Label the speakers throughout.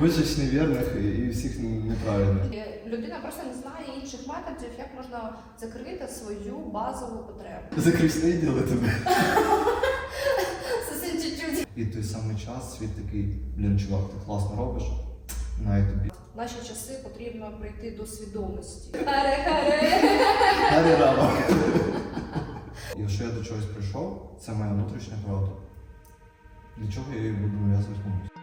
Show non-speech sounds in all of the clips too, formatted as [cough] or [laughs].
Speaker 1: вижечь невірних і всіх неправильних.
Speaker 2: Людина просто не знає інших методів, як можна закрити свою базову потребу.
Speaker 1: Закрісний діли тебе. І той самий час світ такий, блін, чувак, ти класно робиш. Най тобі.
Speaker 2: В наші часи потрібно прийти до свідомості. [laughs] Харе-харе!
Speaker 1: Якщо я до чогось прийшов, це моя внутрішня правда. Для чого я її буду нав'язувати комусь?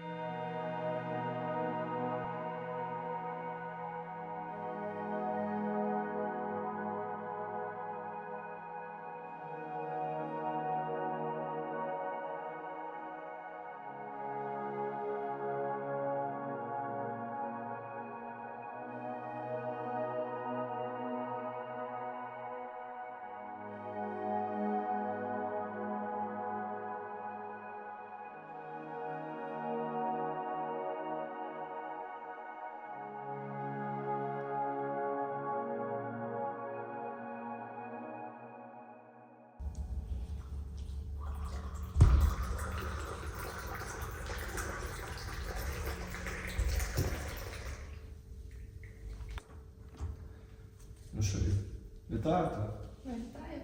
Speaker 1: Вітаю тебе.
Speaker 2: Вітаю.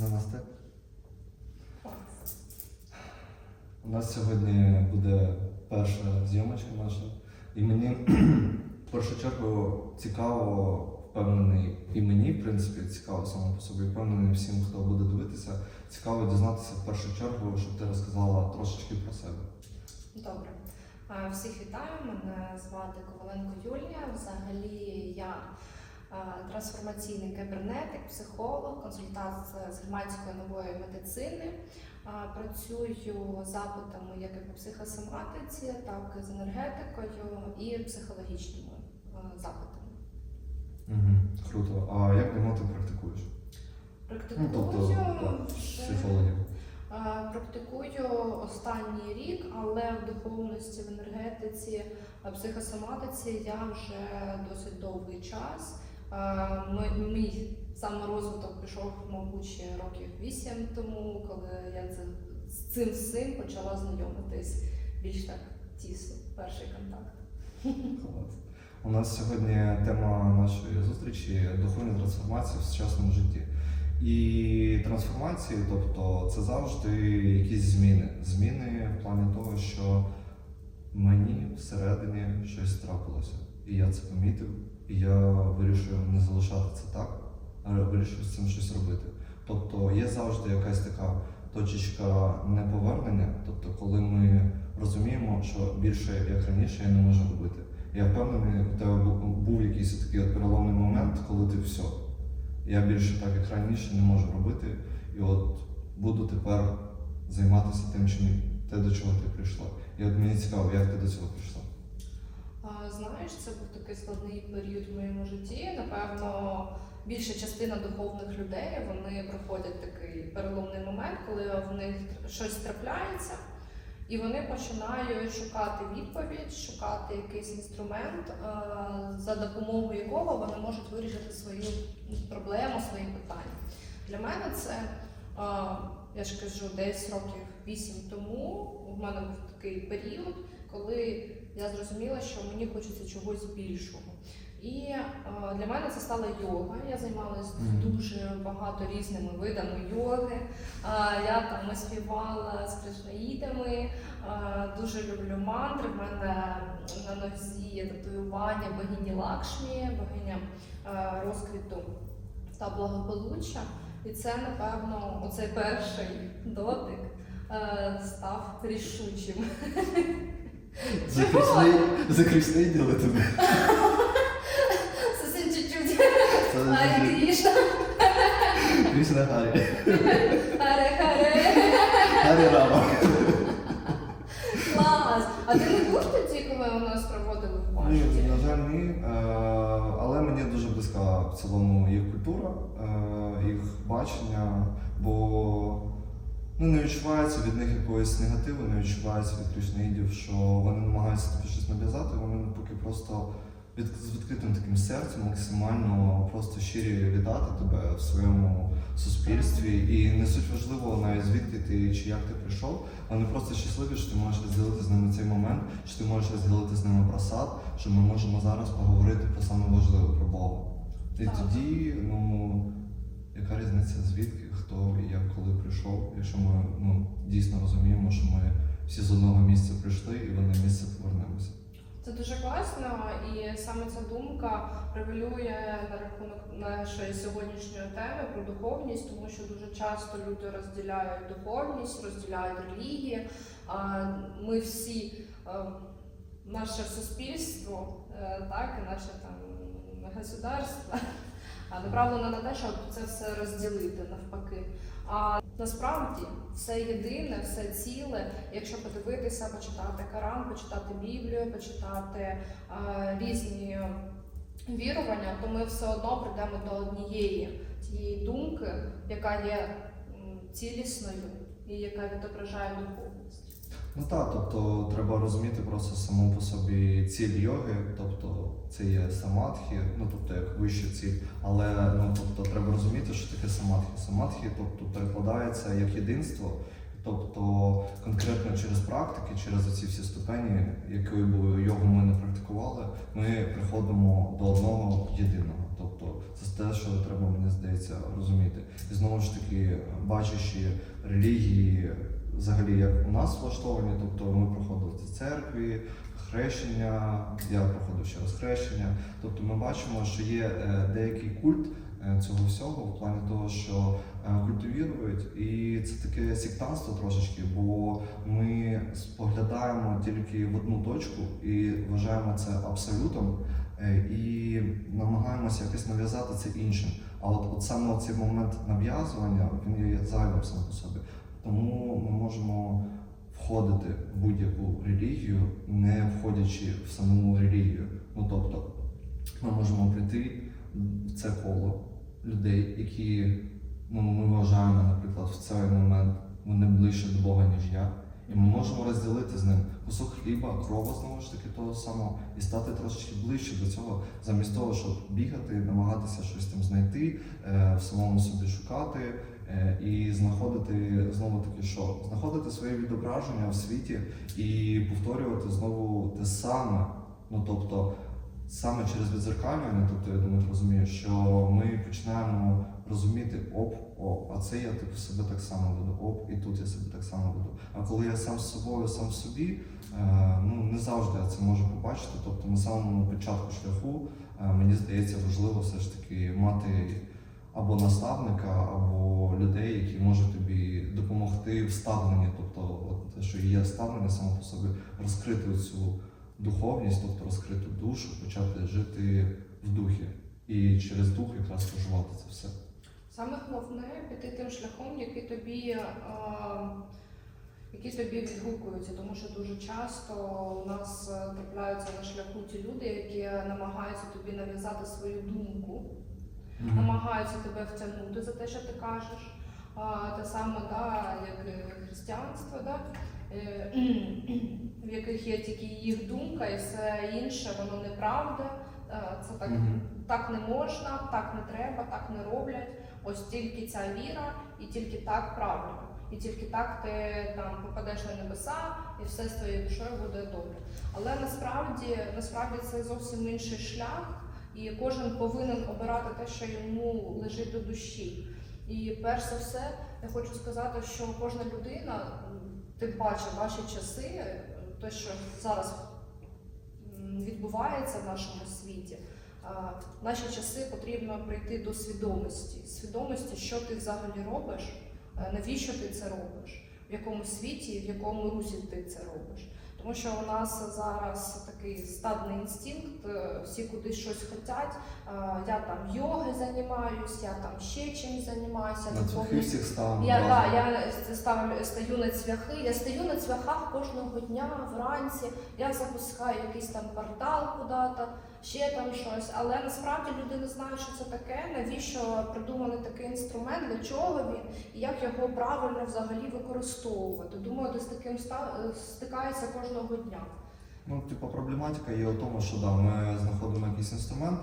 Speaker 1: Намасте. У нас сьогодні буде перша зйомочка наша. І мені [clears throat] в першу чергу цікаво, впевнений, і мені, в принципі, цікаво саме по собі, впевнений всім, хто буде дивитися, цікаво дізнатися в першу чергу, щоб ти розказала трошечки про себе.
Speaker 2: Добре. Всіх вітаю. Мене звати Коваленко Юлія. Взагалі я трансформаційний кибернетик, психолог, консультант з громадської нової медицини. Працюю запитами як і по психосоматиці, так і з енергетикою і психологічними запитами.
Speaker 1: Угу. Круто. А як давно ти практикуєш?
Speaker 2: Практикую
Speaker 1: Ну, тобто психологів.
Speaker 2: Е, Практикую останній рік, але в духовності, в енергетиці, е, психосоматиці я вже досить довгий час. Мій саморозвиток пішов, мабуть, років вісім тому, коли я з цим всім почала знайомитись більш так тісно. Перший контакт.
Speaker 1: У нас сьогодні тема нашої зустрічі духовні трансформації в сучасному житті. І трансформації, тобто це завжди якісь зміни. Зміни в плані того, що мені всередині щось трапилося. І я це помітив, я вирішив не залишати це так, а вирішив з цим щось робити. Тобто є завжди якась така точечка неповернення, тобто коли ми розуміємо, що більше як раніше я не можу робити. Я впевнений, у тебе був якийсь такий от переломний момент, коли ти все. Я більше так, як раніше, не можу робити. І от буду тепер займатися тим, чим те, до чого ти прийшла. І от мені цікаво, як ти до цього прийшла.
Speaker 2: Знаєш, це був такий складний період в моєму житті. Напевно, більша частина духовних людей вони проходять такий переломний момент, коли в них щось трапляється, і вони починають шукати відповідь, шукати якийсь інструмент, за допомогою якого вони можуть вирішити свою проблему, свої питання. Для мене це, я ж кажу, десь років вісім тому в мене був такий період, коли я зрозуміла, що мені хочеться чогось більшого. І е, для мене це стала йога. Я займалася дуже багато різними видами йоги. Е, я там співала з кришнаїдами, е, дуже люблю мантри. В мене на нозі є татуювання богині Лакшмі, богиня розквіту та благополуччя. І це, напевно, оцей перший дотик став рішучим. [laughs]
Speaker 1: Закрісний, закрісний діли тебе.
Speaker 2: Зовсім чуть-чуть. Гарі Крішна.
Speaker 1: Крісна Гарі.
Speaker 2: Харе-харе.
Speaker 1: Гарі рама.
Speaker 2: Клас. А ти не був тоді, коли у нас проводили в
Speaker 1: Ні, на жаль, ні. Е, Але мені дуже близька в цілому їх культура, е, їх бачення, бо ну, не відчувається від них якогось негативу, не відчувається від кришнаїдів, що вони намагаються тобі щось нав'язати, вони навпаки просто від, з відкритим таким серцем, максимально просто щирі вітати тебе в своєму суспільстві. І не суть важливо навіть звідки ти чи як ти прийшов. Вони просто щасливі, що ти можеш розділити з ними цей момент, що ти можеш розділити з ними про сад, що ми можемо зараз поговорити про саме важливе про Бога. І тоді, ну яка різниця звідки, хто і як коли прийшов, якщо ми ну, дійсно розуміємо, що ми всі з одного місця прийшли і в одне місце повернемося.
Speaker 2: Це дуже класно, і саме ця думка превалює на рахунок нашої сьогоднішньої теми про духовність, тому що дуже часто люди розділяють духовність, розділяють релігії. А Ми всі, е, наше суспільство, е, так і наше там государство направлено на те, щоб це все розділити навпаки. А насправді все єдине, все ціле. Якщо подивитися, почитати Коран, почитати Біблію, почитати е, різні вірування, то ми все одно прийдемо до однієї тієї думки, яка є цілісною і яка відображає духовність.
Speaker 1: Ну так, тобто треба розуміти просто саму по собі ціль йоги, тобто це є самадхі, ну тобто як вища ціль. Але ну тобто треба розуміти, що таке самадхі. Самадхі, тобто перекладається як єдинство, тобто конкретно через практики, через оці всі ступені, якої б йогу ми не практикували, ми приходимо до одного єдиного. Тобто це те, що треба, мені здається, розуміти. І знову ж таки, бачачи релігії, взагалі як у нас влаштовані, тобто ми проходили в церкві, хрещення, я проходив ще раз хрещення. Тобто ми бачимо, що є е, деякий культ е, цього всього в плані того, що е, культивірують, і це таке сектантство трошечки, бо ми споглядаємо тільки в одну точку і вважаємо це абсолютом. І намагаємося якось нав'язати це іншим. А от, от саме цей момент нав'язування він є зайвим сам по собі. Тому ми можемо входити в будь-яку релігію, не входячи в саму релігію. Ну тобто, ми можемо прийти в це коло людей, які ну, ми вважаємо, наприклад, в цей момент вони ближче до Бога, ніж я. І ми можемо розділити з ним кусок хліба, крова знову ж таки того самого, і стати трошечки ближче до цього, замість того, щоб бігати, намагатися щось там знайти, е, в самому собі шукати і знаходити знову таки, що знаходити своє відображення в світі і повторювати знову те саме. Ну тобто, саме через відзеркалювання, тобто я думаю, розумієш, що ми починаємо розуміти оп, о, а це я типу себе так само веду, оп, і тут я себе так само веду. А коли я сам з собою, сам в собі, е, ну не завжди я це можу побачити. Тобто на самому початку шляху е, мені здається важливо все ж таки мати або наставника, або людей, які можуть тобі допомогти в ставленні, тобто от те, що є ставлення само по собі, розкрити цю духовність, тобто розкрити душу, почати жити в духі. І через дух якраз проживати це все.
Speaker 2: Саме головне піти тим шляхом, який тобі, е, який тобі відгукується, тому що дуже часто у нас е, трапляються на шляху ті люди, які намагаються тобі нав'язати свою думку, намагаються тебе втягнути за те, що ти кажеш. А, те саме, да, як християнство, да, е, в яких є тільки їх думка, і все інше, воно неправда. Е, Це так так не можна, так не треба, так не роблять. Ось тільки ця віра, і тільки так правильно. І тільки так ти там попадеш на небеса, і все з твоєю душою буде добре. Але насправді, насправді це зовсім інший шлях, і кожен повинен обирати те, що йому лежить до душі. І перш за все, я хочу сказати, що кожна людина, тим паче ваші часи, те, що зараз відбувається в нашому світі. В наші часи потрібно прийти до свідомості, свідомості, що ти взагалі робиш, навіщо ти це робиш, в якому світі, в якому русі ти це робиш. Тому що у нас зараз такий стадний інстинкт, е, всі кудись щось хочуть. Я там йоги займаюсь, я там ще чимось займаюся.
Speaker 1: На цвяхи всіх ставимо.
Speaker 2: Я, да, я ставлю, стаю на цвяхи, я стаю на цвяхах кожного дня вранці, я запускаю якийсь там портал куди-то, ще там щось. Але насправді люди не знають, що це таке, навіщо придумали такий інструмент, для чого він і як його правильно взагалі використовувати. Думаю, з таким ста- стикається кожного дня.
Speaker 1: Ну, типу, проблематика є у тому, що да, ми знаходимо якийсь інструмент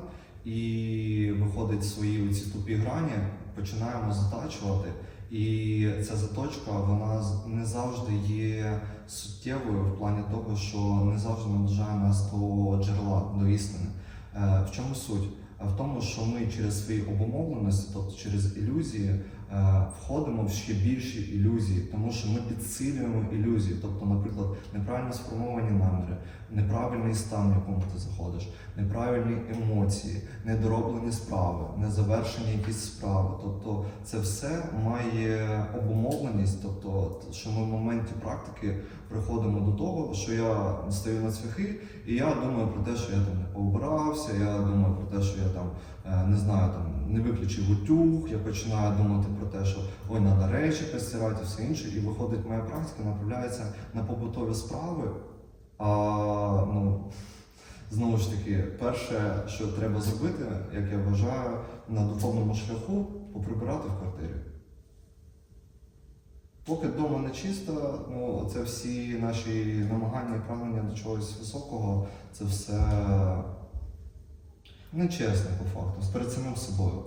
Speaker 1: і виходить свої ці тупі грані, починаємо затачувати. І ця заточка вона не завжди є суттєвою в плані того, що не завжди наближає нас до джерела, до істини. Е, В чому суть? В тому, що ми через свої обумовленості, тобто через ілюзії, е, входимо в ще більші ілюзії, тому що ми підсилюємо ілюзії. Тобто, наприклад, неправильно сформовані наміри, неправильний стан, в якому ти заходиш, неправильні емоції, недороблені справи, незавершені якісь справи. Тобто, це все має обумовленість, тобто, що ми в моменті практики приходимо до того, що я стою на цвяхи, і я думаю про те, що я там не поубирався, я думаю про те, що я там е, не знаю, там не виключив утюг, я починаю думати про те, що ой, треба речі постирати, і все інше, і виходить моя практика, направляється на побутові справи. А ну знову ж таки, перше, що треба зробити, як я вважаю, на духовному шляху поприбирати в квартирі. Поки вдома не чисто, ну це всі наші намагання прагнення до чогось високого, це все нечесно по факту, перед самим собою.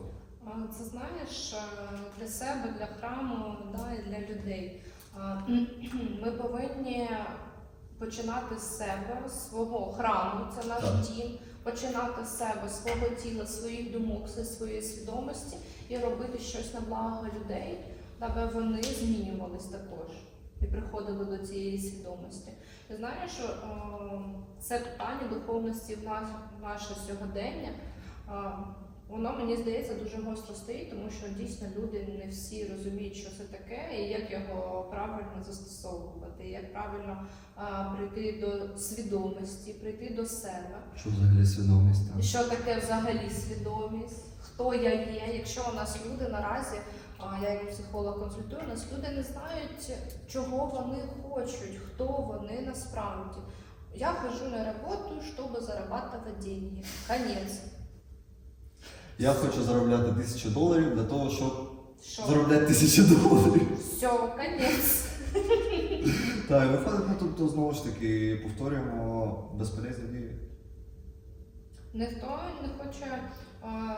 Speaker 2: Це знаєш е, для себе, для храму, да, і для людей. [clears throat] Ми повинні починати з себе, з свого храму, це наш
Speaker 1: Так.
Speaker 2: дім, починати з себе, свого тіла, своїх думок, своєї свідомості і робити щось на благо людей, аби вони змінювались також і приходили до цієї свідомості. І знаєш, що е, це питання духовності в нас в наше сьогодення. е, Воно мені здається дуже гостро стоїть, тому що дійсно люди не всі розуміють, що це таке, і як його правильно застосовувати, як правильно а, прийти до свідомості, прийти до себе.
Speaker 1: Що взагалі свідомість? так?
Speaker 2: Що таке взагалі свідомість? Хто я є? Якщо у нас люди наразі, я як психолог консультую, нас люди не знають, чого вони хочуть, хто вони насправді. Я хожу на роботу, щоб зарабатывать деньги. Конець.
Speaker 1: Я хочу заробляти тисячу доларів для того, щоб
Speaker 2: Що?
Speaker 1: заробляти тисячу доларів.
Speaker 2: Все, конець.
Speaker 1: Так, виходить, ну тобто знову ж таки повторюємо безполезні дії.
Speaker 2: Ніхто не хоче, а,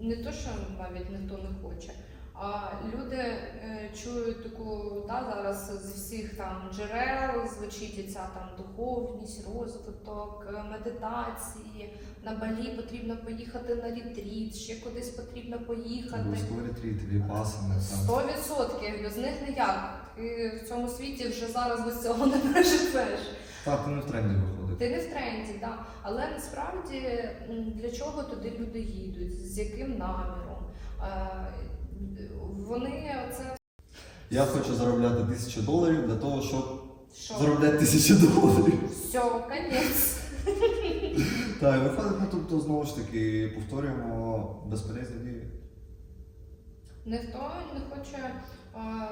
Speaker 2: не то, що навіть ніхто не хоче. А люди е, чують таку да, зараз з всіх там джерел звучить ця там духовність, розвиток, е, медитації. На Балі потрібно поїхати на ретріт, ще кудись потрібно поїхати.
Speaker 1: Ретріт, віпасани, там.
Speaker 2: Сто відсотків без них ніяк. Ти в цьому світі вже зараз без цього не проживеш.
Speaker 1: Так, ти не в тренді виходить.
Speaker 2: Ти не в тренді, так. Але насправді для чого туди люди їдуть, з яким наміром? Вони це
Speaker 1: Я хочу заробляти тисячу доларів для того, щоб
Speaker 2: що?
Speaker 1: заробляти тисячу доларів.
Speaker 2: Все, конець. [laughs]
Speaker 1: Так, і виходить, ну тобто знову ж таки повторюємо безполезні дії.
Speaker 2: Ніхто не хоче, а,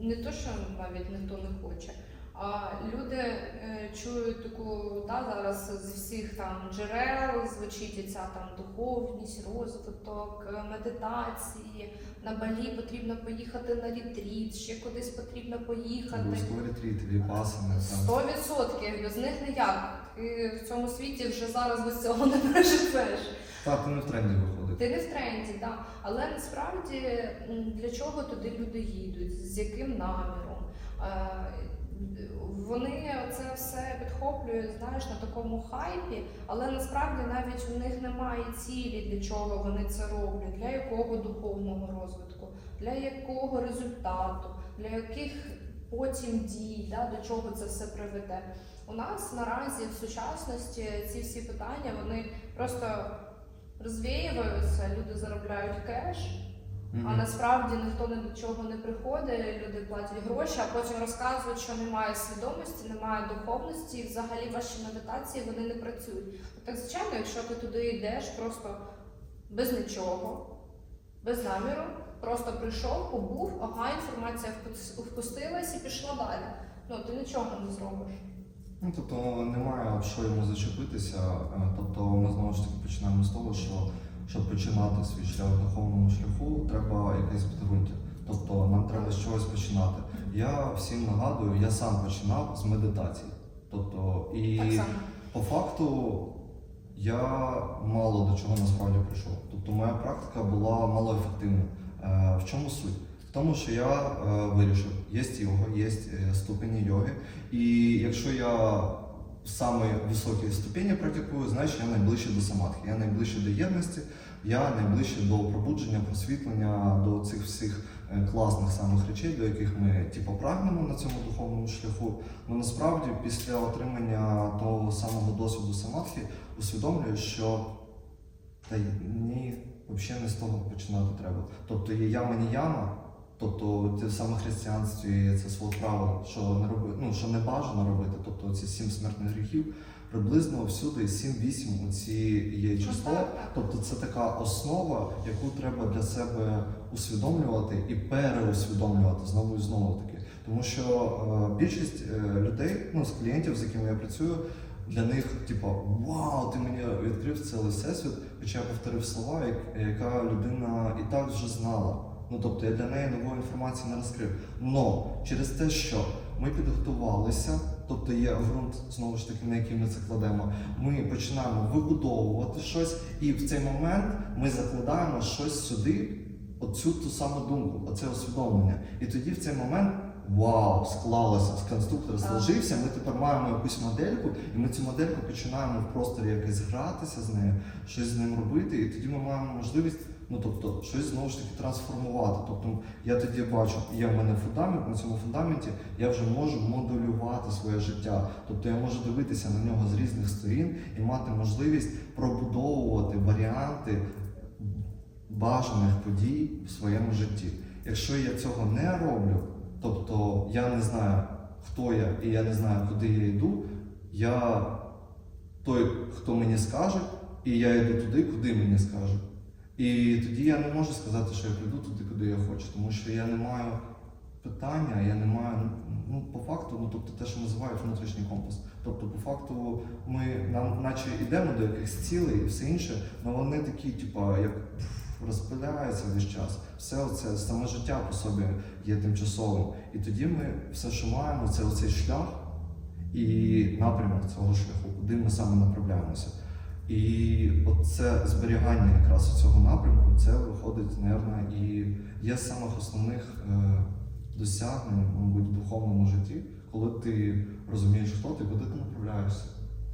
Speaker 2: не то, що навіть ніхто не хоче. А люди е, чують таку да, зараз з всіх там джерел звучить ця там духовність, розвиток, е, медитації. На Балі потрібно поїхати на ретріт, ще кудись потрібно поїхати.
Speaker 1: Обов'язково ретріт, віпасани, там.
Speaker 2: Сто відсотків без них ніяк. Ти в цьому світі вже зараз без цього не проживеш.
Speaker 1: Так, ти не в тренді виходить.
Speaker 2: Ти не в тренді, так. Але насправді для чого туди люди їдуть, з яким наміром? Вони це все підхоплюють, знаєш, на такому хайпі, але насправді навіть у них немає цілі, для чого вони це роблять, для якого духовного розвитку, для якого результату, для яких потім дій, да, до чого це все приведе. У нас наразі в сучасності ці всі питання вони просто розвіюються, люди заробляють кеш, а насправді ніхто ні до чого не приходить, люди платять гроші, а потім розказують, що немає свідомості, немає духовності, і взагалі ваші медитації вони не працюють. Так звичайно, якщо ти туди йдеш просто без нічого, без наміру, просто прийшов, побув, ага, інформація впус- впустилась і пішла далі. Ну ти нічого не зробиш.
Speaker 1: Ну, тобто немає що йому зачепитися. Тобто ми знову ж таки починаємо з того, що щоб починати свій шлях в духовному шляху, треба якесь підґрунтя. Тобто нам треба з чогось починати. Я всім нагадую, я сам починав з медитації. Тобто, і по факту я мало до чого насправді прийшов. Тобто моя практика була малоефективна. Е, В чому суть? В тому, що я е, вирішив, є йога, є е, ступені йоги, і якщо я в самій високій ступені практикую, значить я найближче до самадхи, я найближче до єдності, я найближче до пробудження, просвітлення, до цих всіх е, класних самих речей, до яких ми типу, прагнемо на цьому духовному шляху. Ну насправді після отримання того самого досвіду самадхи усвідомлюю, що та ні, взагалі не з того починати треба. Тобто є яма не яма, тобто те саме християнстві це свого правило, що не роби, ну що не бажано робити, тобто ці сім смертних гріхів. Приблизно всюди 7-8 оці є
Speaker 2: Ну,
Speaker 1: число. Тобто це така основа, яку треба для себе усвідомлювати і переусвідомлювати знову і знову таки. Тому що е, більшість е, людей, ну з клієнтів, з якими я працюю, для них, типу, вау, ти мені відкрив цілий всесвіт, хоча я повторив слова, як- яка людина і так вже знала. Ну тобто я для неї нової інформації не розкрив. Но через те, що ми підготувалися, тобто є ґрунт, знову ж таки, на який ми це кладемо, ми починаємо вибудовувати щось, і в цей момент ми закладаємо щось сюди, оцю ту саму думку, оце усвідомлення. І тоді в цей момент вау, склалося, конструктор сложився. Ми тепер маємо якусь модельку, і ми цю модельку починаємо в просторі якось гратися з нею, щось з ним робити, і тоді ми маємо можливість. Ну тобто щось знову ж таки трансформувати. Тобто я тоді бачу, є в мене фундамент, на цьому фундаменті я вже можу модулювати своє життя. Тобто я можу дивитися на нього з різних сторін і мати можливість пробудовувати варіанти бажаних подій в своєму житті. Якщо я цього не роблю, тобто я не знаю, хто я і я не знаю, куди я йду, я той, хто мені скаже, і я йду туди, куди мені скажуть. І тоді я не можу сказати, що я прийду туди, куди я хочу, тому що я не маю питання, я не маю, ну, по факту, ну, тобто те, що називають внутрішній компас. Тобто, по факту, ми нам, наче йдемо до якихось цілей і все інше, але вони такі, типа, як розпиляються весь час. Все це саме життя по собі є тимчасовим. І тоді ми все, що маємо, це оцей шлях і напрямок цього шляху, куди ми саме направляємося. І оце зберігання якраз цього напрямку, це виходить, напевно, і є з самих основних е, досягнень, мабуть, в духовному житті, коли ти розумієш, хто ти, куди ти направляєшся.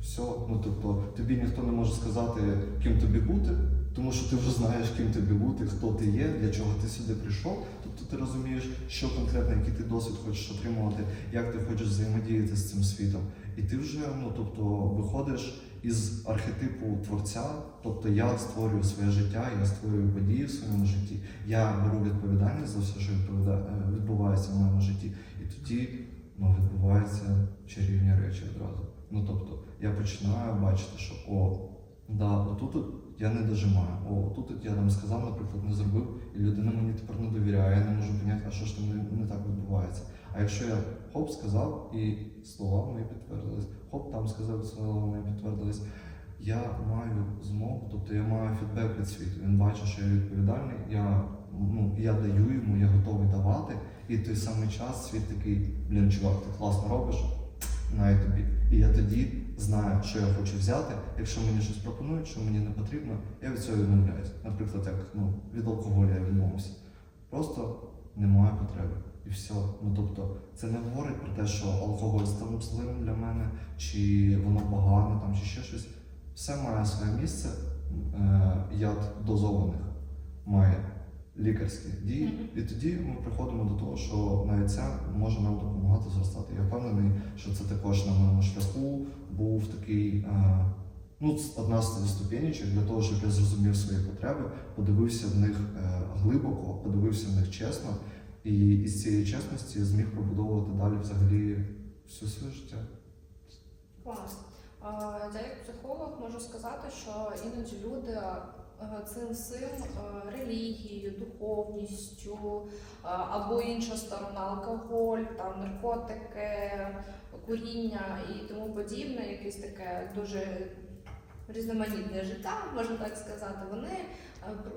Speaker 1: Все, ну тобто тобі ніхто не може сказати, ким тобі бути, тому що ти вже знаєш, ким тобі бути, хто ти є, для чого ти сюди прийшов. Тобто ти розумієш, що конкретно, який ти досвід хочеш отримувати, як ти хочеш взаємодіяти з цим світом. І ти вже ну тобто виходиш із архетипу творця, тобто я створюю своє життя, я створюю події в своєму житті, я беру відповідальність за все, що е, відбувається в моєму житті, і тоді ну, відбуваються чарівні речі одразу. Ну тобто я починаю бачити, що о, да, отут от я не дожимаю, о, тут я там сказав, наприклад, не зробив, і людина мені тепер не довіряє, я не можу поняти, а що ж там не, не так відбувається. А якщо я хоп сказав і слова мої підтвердились, хоп там сказав слова мої підтвердились, я маю змогу, тобто я маю фідбек від світу. Він бачить, що я відповідальний, я, ну, я даю йому, я готовий давати. І той самий час світ такий, блін, чувак, ти класно робиш, на тобі. І я тоді знаю, що я хочу взяти. Якщо мені щось пропонують, що мені не потрібно, я від цього відмовляюсь. Наприклад, як ну, від алкоголю я відмовився. Просто немає потреби. І все. Ну тобто, це не говорить про те, що алкоголь став злим для мене, чи воно погано, там, чи ще щось. Все має своє місце. Е, яд дозованих має лікарські дії.
Speaker 2: Мгм.
Speaker 1: І тоді ми приходимо до того, що навіть це може нам допомагати зростати. Я впевнений, що це також на моєму шляху був такий. Е, Ну, одна з ступенечок для того, щоб я зрозумів свої потреби, подивився в них е, глибоко, подивився в них чесно, і із цієї чесності зміг побудовувати далі взагалі все своє життя.
Speaker 2: Клас. Я як психолог можу сказати, що іноді люди е, цим всім е, релігією, духовністю е, або інша сторона алкоголь, там наркотики, куріння і тому подібне, якесь таке дуже різноманітне життя, можна так сказати, вони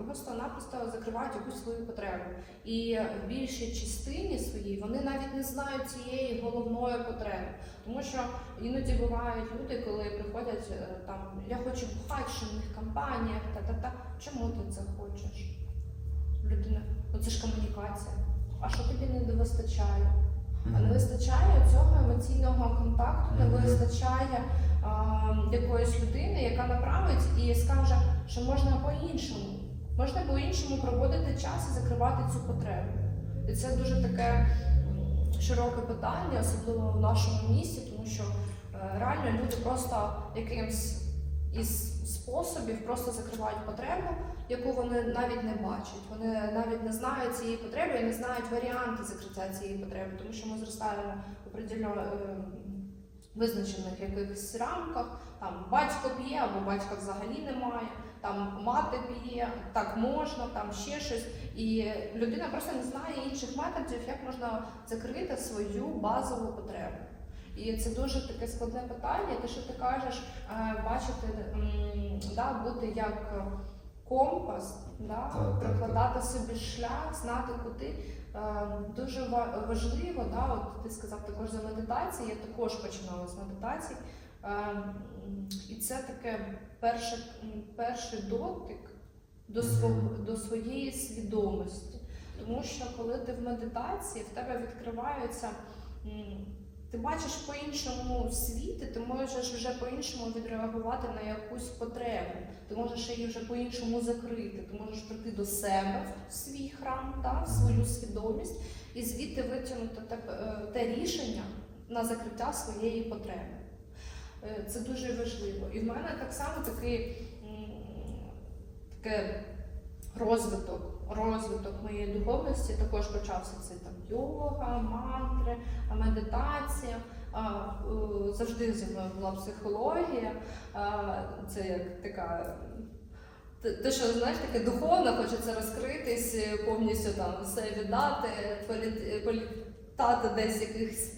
Speaker 2: просто-напросто закривають якусь свою потребу. І в більшій частині своїй вони навіть не знають цієї головної потреби. Тому що іноді бувають люди, коли приходять е, там, я хочу бухати в шумних компаніях, та-та-та. Чому ти це хочеш? Людина, ну це ж комунікація. А що тобі не вистачає? А не вистачає цього емоційного контакту, не вистачає якоїсь людини, яка направить і скаже, що можна по-іншому. Можна по-іншому проводити час і закривати цю потребу. І це дуже таке широке питання, особливо в нашому місті, тому що е, реально люди просто якимсь із способів просто закривають потребу, яку вони навіть не бачать. Вони навіть не знають цієї потреби і не знають варіанти закриття цієї потреби, тому що ми зростаємо е, визначених якихось рамках. Там батько п'є або батька взагалі немає, там мати п'є, так можна, там ще щось. І людина просто не знає інших методів, як можна закрити свою базову потребу. І це дуже таке складне питання. Те, що ти кажеш, е, бачити, да, бути як компас, да,
Speaker 1: Так, так,
Speaker 2: прикладати собі шлях, знати куди. Е, Дуже важливо, да, от ти сказав також за медитацію, Я також починала з медитацій. Е, І це таке перше, перший дотик до, свого, до своєї свідомості. Тому що коли ти в медитації, в тебе відкриваються, ти бачиш по-іншому світ, і ти можеш вже по-іншому відреагувати на якусь потребу. Ти можеш її вже по-іншому закрити. Ти можеш прийти до себе в свій храм, да, в свою свідомість, і звідти витягнути те, е, те рішення на закриття своєї потреби. Е, Це дуже важливо. І в мене так само такий таке розвиток, розвиток моєї духовності також почався це там йога, мантри, медитація. Е, завжди зі мною була психологія. Це як така. те- що знаєш, таке духовно, хочеться розкритись, е, повністю там все віддати, політ- політати десь якихось.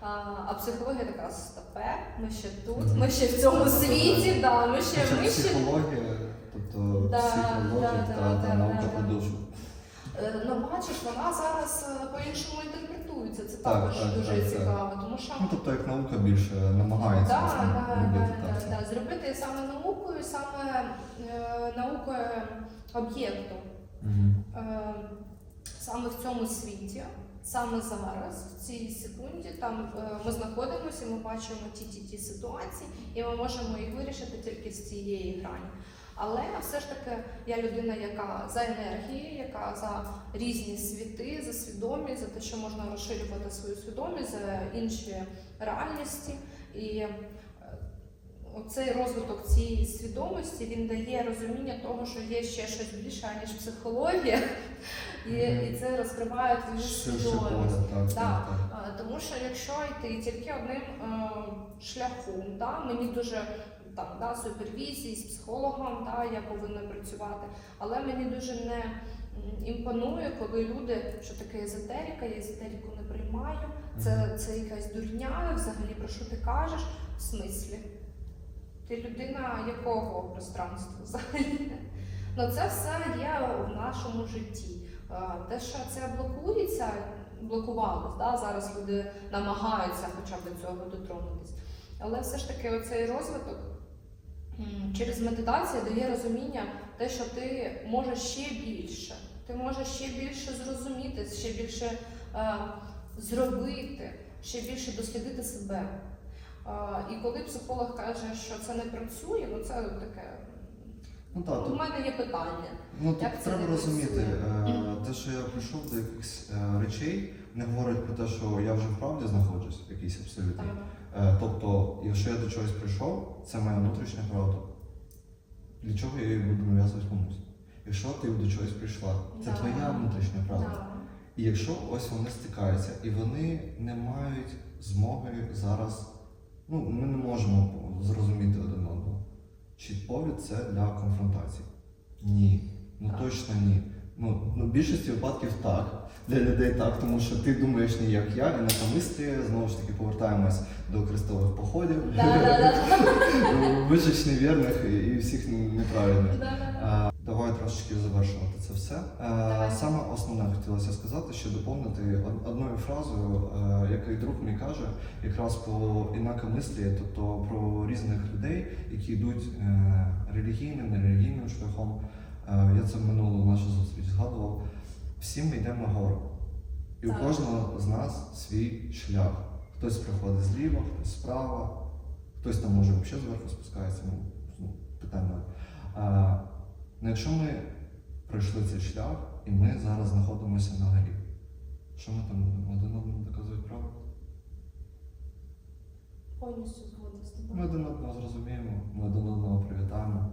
Speaker 2: А, а психологія така стопе, ми ще тут, ми ще в цьому світі, да, ми ще ми ще
Speaker 1: психологія, тобто
Speaker 2: Да,
Speaker 1: психологія
Speaker 2: да,
Speaker 1: та,
Speaker 2: да,
Speaker 1: та
Speaker 2: да,
Speaker 1: наука
Speaker 2: да,
Speaker 1: про
Speaker 2: да.
Speaker 1: душу.
Speaker 2: Ну, бачиш, вона зараз е, по-іншому інтерпретується. Це
Speaker 1: Так,
Speaker 2: також
Speaker 1: так,
Speaker 2: дуже
Speaker 1: так, так.
Speaker 2: цікаво, тому що
Speaker 1: Ну, тобто як наука більше намагається
Speaker 2: да, да,
Speaker 1: робити
Speaker 2: да,
Speaker 1: так.
Speaker 2: да, да. зробити саме наукою, саме е, наукою об'єкту,
Speaker 1: Мгм.
Speaker 2: е, саме в цьому світі. Саме зараз, в цій секунді, там е, ми знаходимося, ми бачимо ті ті ті ситуації, і ми можемо їх вирішити тільки з цієї грані. Але все ж таки я людина, яка за енергії, яка за різні світи, за свідомість, за те, що можна розширювати свою свідомість, за інші реальності. І е, оцей розвиток цієї свідомості він дає розуміння того, що є ще щось більше, ніж психологія, і, і це розкриває твою свідомість.
Speaker 1: так, так, так.
Speaker 2: Тому що якщо йти тільки одним е, шляхом, да, мені дуже там да, супервізії з психологом, да, я повинна працювати, але мені дуже не імпонує, коли люди, що таке езотерика, я езотерику не приймаю, це, це якась дурня, взагалі про що ти кажеш? В смислі? Ти людина якого пространства взагалі? Ну це все є в нашому житті. Е, Те, що це блокується, блокувалось, да? зараз люди намагаються хоча б до цього дотронутися. Але все ж таки оцей розвиток через медитацію дає розуміння те, що ти можеш ще більше. Ти можеш ще більше зрозуміти, ще більше е, зробити, ще більше дослідити себе. Е, і коли психолог каже, що це не працює, ну це таке.
Speaker 1: Ну так,
Speaker 2: У мене є питання.
Speaker 1: ну, тут
Speaker 2: як це
Speaker 1: треба розуміти, е, те, що я прийшов до якихось е, речей, не говорить про те, що я вже вправді знаходжусь в якійсь абсолютній. Е, Тобто, якщо я до чогось прийшов, це моя внутрішня правда. Для чого я її буду нав'язувати комусь? Якщо ти до чогось прийшла, це
Speaker 2: Да.
Speaker 1: твоя внутрішня правда.
Speaker 2: Да.
Speaker 1: І якщо ось вони стикаються, і вони не мають змоги зараз, ну ми не можемо зрозуміти один одного. Чи повід це для конфронтації? Ні. Ну
Speaker 2: Так.
Speaker 1: точно ні. Ну, ну, в більшості випадків так. Для людей так, тому що ти думаєш не як я, і натомисти, знову ж таки повертаємось до крестових походів. [laughs] Ну, вижич невірних і всіх неправильних. Давай трошечки завершувати це все. Саме основне хотілося сказати, що доповнити одною фразою, е, який друг мені каже, якраз по інакомислі, тобто про різних людей, які йдуть е, релігійним, нерелігійним шляхом. Е, Я це в минулу нашу зустріч згадував. Всі ми йдемо нагору. І у кожного з нас свій шлях. Хтось приходить зліва, хтось справа, хтось там може взагалі зверху спускається, ну, ну, питання. А, ну, якщо ми пройшли цей шлях і ми зараз знаходимося на горі, що ми там будемо один одному доказувати правду?
Speaker 2: Повністю згодна з тобою.
Speaker 1: Ми один одного зрозуміємо, ми один одного привітаємо,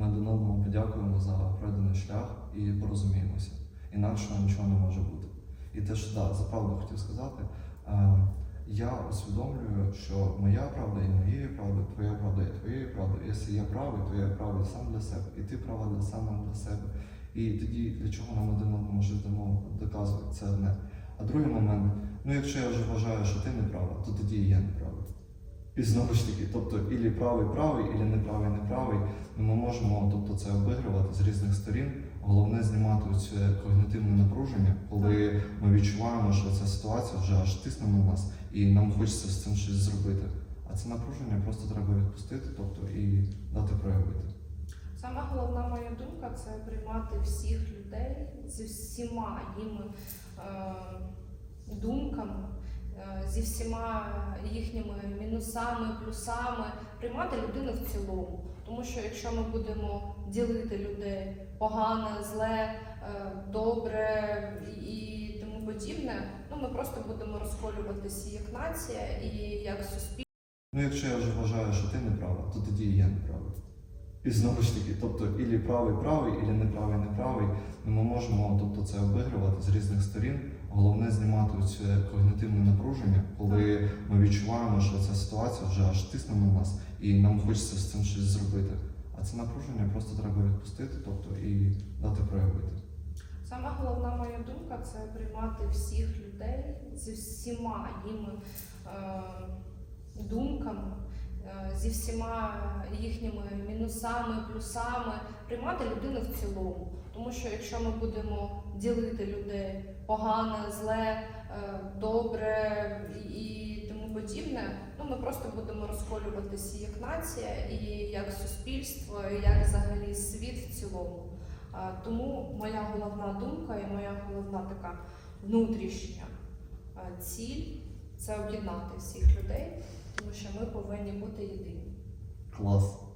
Speaker 1: ми один одному подякуємо за пройдений шлях і порозуміємося. Інакшого нічого не може бути. І те, що да, за правду хотів сказати, е, я усвідомлюю, що моя правда є моєю правдою, твоя правда є твоєю правдою. Якщо я правий, то я правий сам для себе, і ти права для саме для себе. І тоді для чого нам один одному житимо доказувати це одне. А другий момент, ну якщо я вже вважаю, що ти не права, то тоді і я не правий. І знову ж таки, тобто, ілі правий правий, ілі неправий неправий. Ну, ми можемо тобто, це обігрувати з різних сторін. Головне знімати це когнітивне напруження, коли ми відчуваємо, що ця ситуація вже аж тисне на нас, і нам хочеться з цим щось зробити. А це напруження просто треба відпустити, тобто і дати проявити.
Speaker 2: Сама головна моя думка це приймати всіх людей зі всіма їми е, думками, зі всіма їхніми мінусами, плюсами, приймати людину в цілому. Тому що якщо ми будемо ділити людей погане, зле, е, добре і тому подібне, ну ми просто будемо розколюватися як нація і як суспільство.
Speaker 1: Ну, якщо я вже вважаю, що ти не права, то тоді і я не правий. І знову ж таки, тобто, ілі правий правий, ілі неправий неправий. Ну, ми можемо тобто, це обігрувати з різних сторін. Головне знімати це когнітивне напруження, коли ми відчуваємо, що ця ситуація вже аж тисне на нас, і нам хочеться з цим щось зробити. А це напруження просто треба відпустити, тобто і дати проявити.
Speaker 2: Сама головна моя думка це приймати всіх людей зі всіма їми е, думками, е, зі всіма їхніми мінусами, плюсами, приймати людину в цілому. Тому що якщо ми будемо ділити людей погане, зле, е, добре і тому подібне, ну ми просто будемо розколюватися як нація, і як суспільство, і як взагалі світ в цілому. Тому моя головна думка і моя головна така внутрішня ціль це об'єднати всіх людей, тому що ми повинні бути єдині.
Speaker 1: Клас.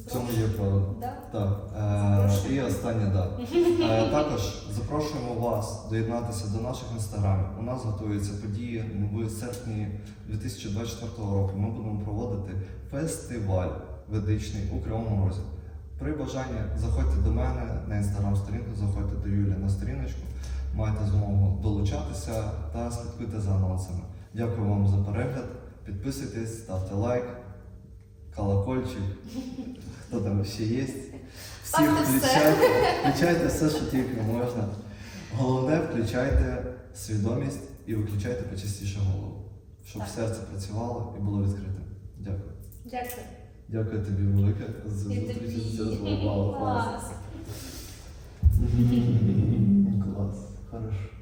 Speaker 1: В цьому є правда.
Speaker 2: Да?
Speaker 1: Так, е, і останнє, да. [laughs] Е, також запрошуємо вас доєднатися до наших інстаграмів. У нас готуються події в серпні 2024 року. Ми будемо проводити фестиваль ведичний у Кривому Розі. При бажанні заходьте до мене на інстаграм-сторінку, заходьте до Юлі на сторіночку, маєте змогу долучатися та слідкуйте за анонсами. Дякую вам за перегляд. Підписуйтесь, ставте лайк, колокольчик. Хто там ще є? Всі
Speaker 2: все.
Speaker 1: включайте, включайте все, що тільки можна. Головне, включайте свідомість і виключайте почастіше голову, щоб серце працювало і було відкрите. Дякую.
Speaker 2: Дякую.
Speaker 1: Дякую тобі велике за зустріч.
Speaker 2: Клас.
Speaker 1: Клас. Хорошо.